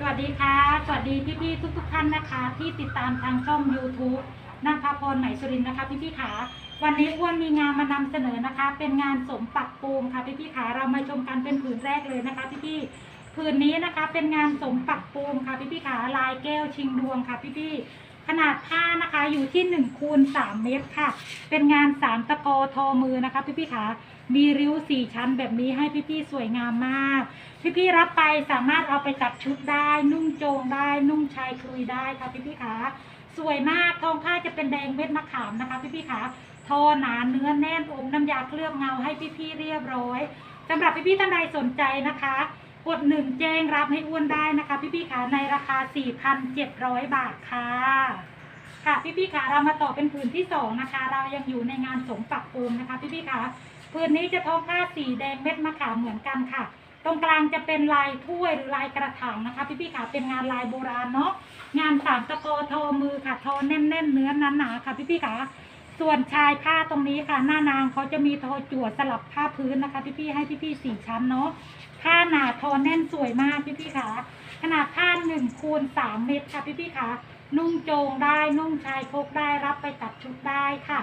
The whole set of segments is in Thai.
สวัสดีค่ะ สวัสดีพี่ๆทุก ๆ ท่านนะคะ ที่ติดตามทางช่อง YouTube นันทพรไหมสุรินทร์นะคะพี่ๆขาวันนี้อ้วนมีงานมานำเสนอนะคะ เป็นงานสมปักปูมค่ะพี่ๆขาเรามาชมกันเป็นผืนแรกเลยนะคะพี่ๆผืนนี้นะคะเป็นงานสมปักปูมค่ะพี่ๆขาลายแก้วชิงดวงค่ะพี่ๆขนาดผ้านะคะอยู่ที่1คูณ3เมตรค่ะ เป็นงานสามตะกอทอมือนะคะพี่ๆขา มีริ้วสี่ชั้นแบบนี้ให้พี่ๆสวยงามมาก พี่ๆรับไปสามารถเอาไปตัดชุดได้ นุ่งโจงได้ นุ่งชายคลุยได้ค่ะพี่ๆขาสวยมากทองผ้าจะเป็นแดงเม็ดมะขามนะคะ พี่ๆขาทอหนาเนื้อแน่นอมน้ำยาเคลือบเงาให้พี่ๆเรียบร้อยสำหรับพี่ๆท่านใดสนใจนะคะกดหนึ่งแจ้งรับให้อ้วนได้นะคะ พี่ๆขาในราคา 4,700 บาทค่ะ ค่ะพี่ๆขาเรามาต่อเป็นผืนที่สองนะคะ เรายังอยู่ในงานสมปักปูมนะคะ พี่ๆขา ผืนนี้จะทอผ้าสีแดงเม็ดมะขามเหมือนกันค่ะ ตรงกลางจะเป็นลายถ้วยหรือลายกระถางนะคะ พี่ๆขาเป็นงานลายโบราณเนาะงานสามตะโกทอมือค่ะทอแน่นๆเนื้อหนาๆค่ะ พี่ๆขาส่วนชายผ้าตรงนี้ค่ะ หน้านางเขาจะมีทอจั่วสลับผ้าพื้นนะคะ พี่ๆให้พี่ๆสี่ชั้นเนาะผ้าหนาทอแน่นสวยมากพี่ๆขาขนาดผ้าหนึ่งคูณสามเมตรค่ะพี่ๆขานุ่งโจงได้นุ่งชายพกได้รับไปตัดชุดได้ค่ะ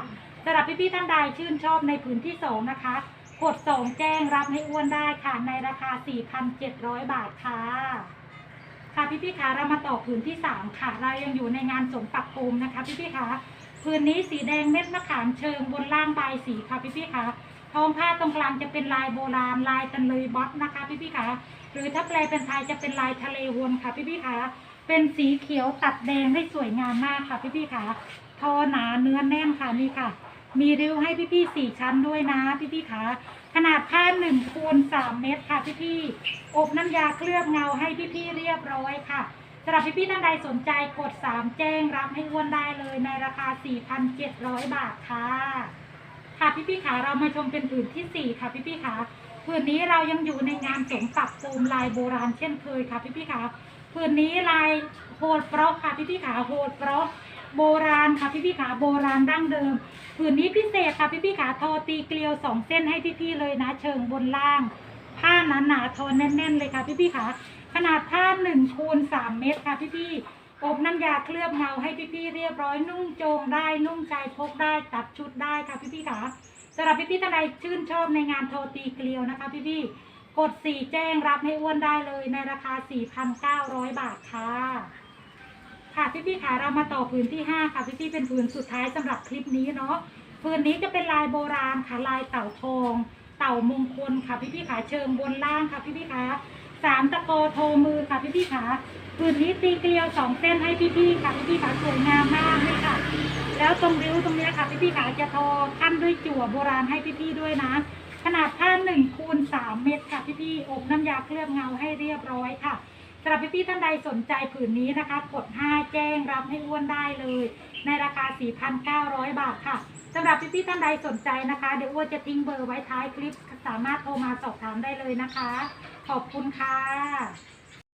สำหรับพี่ๆท่านใดชื่นชอบในผืนที่สองนะคะ กดส่งแจ้งรับให้อ้วนได้ค่ะ ในราคา 4,700 บาทค่ะ ค่ะพี่พี่ๆคะเรามาต่อผืนที่ 3 ค่ะ เรายังอยู่ในงานสมปักปูมนะคะ พี่พี่ๆคะผืนนี้สีแดงเม็ดมะขามเชิงบนล่างใบสีค่ะพี่พี่ๆคะทองผ้าตรงกลางจะเป็นลายโบราณลายตันเลยบ๊อบนะคะ พี่พี่ๆคะหรือถ้าแปลเป็นไทยจะเป็นลายทะเลวนค่ะ พี่พี่ๆคะเป็นสีเขียวตัดแดงได้สวยงามมากค่ะ พี่พี่ๆคะ ทอหนาเนื้อแน่นค่ะนี่ค่ะ มีริ้วให้พี่ๆสี่ชั้นด้วยนะพี่ๆคะขนาดผ้าหนึ่งคูณสามเมตรค่ะพี่ๆอบน้ำยาเคลือบเงาให้พี่ๆเรียบร้อยค่ะสำหรับพี่ๆท่านใดสนใจกดสามแจ้งรับให้อ้วนได้เลยในราคา 4,700 บาทค่ะ ค่ะพี่ๆขาเรามาชมเป็นผืนที่สี่ค่ะพี่ๆขาผืนนี้เรายังอยู่ในงานสมปักปูมลายโบราณเช่นเคยค่ะพี่ๆขาผืนนี้ลายโหดเปราะค่ะพี่ๆขาโหดเปราะ โบราณค่ะพี่พี่ขาโบราณดั้งเดิมผืนนี้พิเศษค่ะพี่พี่ขาทอตีเกลียวสองเส้นให้พี่พี่เลยนะ เชิงบนล่าง ผ้าหนาหนาๆทอแน่น ๆ เลยค่ะพี่พี่ขาขนาดผ้าหนึ่งคูณสามเมตรค่ะพี่พี่อบน้ำยาเคลือบเงาให้พี่พี่เรียบร้อยนุ่งโจงได้นุ่งชายพกได้ตัดชุดได้ค่ะพี่พี่ขาสำหรับพี่พี่ท่านใดชื่นชอบในงานโทอตีเกลียวนะคะพี่พี่กดสี่แจ้งรับให้อ้วนได้เลยในราคา 4,900 บาทค่ะ ค่ะพี่พี่ค่ะเรามาต่อผืนที่ 5 ค่ะพี่พี่เป็นผืนสุดท้ายสำหรับคลิปนี้เนาะผืนนี้จะเป็นลายโบราณค่ะลายเต่าทอง เต่ามงคลค่ะพี่พี่ๆขาเชิงบนล่างค่ะพี่พี่ๆขาสามตะโกโทมือค่ะพี่พี่ๆขาผืนนี้ตีเกลียวสองเส้นให้พี่พี่ค่ะพี่พี่ๆขาสวยงามมากเลยค่ะ แล้วตรงริ้วตรงนี้ค่ะพี่พี่ๆขาจะทอขั้นด้วยจั่วโบราณให้พี่พี่ด้วยนะ ขนาดผ้าหนึ่งคูณสามเมตรค่ะพี่พี่อบน้ำยาเคลือบเงาให้เรียบร้อยค่ะ สำหรับพี่ๆท่านใดสนใจผืนนี้นะคะ กด 5 แจ้งรับให้อ้วนได้เลย ในราคา 4,900 บาทค่ะสำหรับพี่ๆท่านใดสนใจนะคะ เดี๋ยวอ้วนจะทิ้งเบอร์ไว้ท้ายคลิป สามารถโทรมาสอบถามได้เลยนะคะ ขอบคุณค่ะ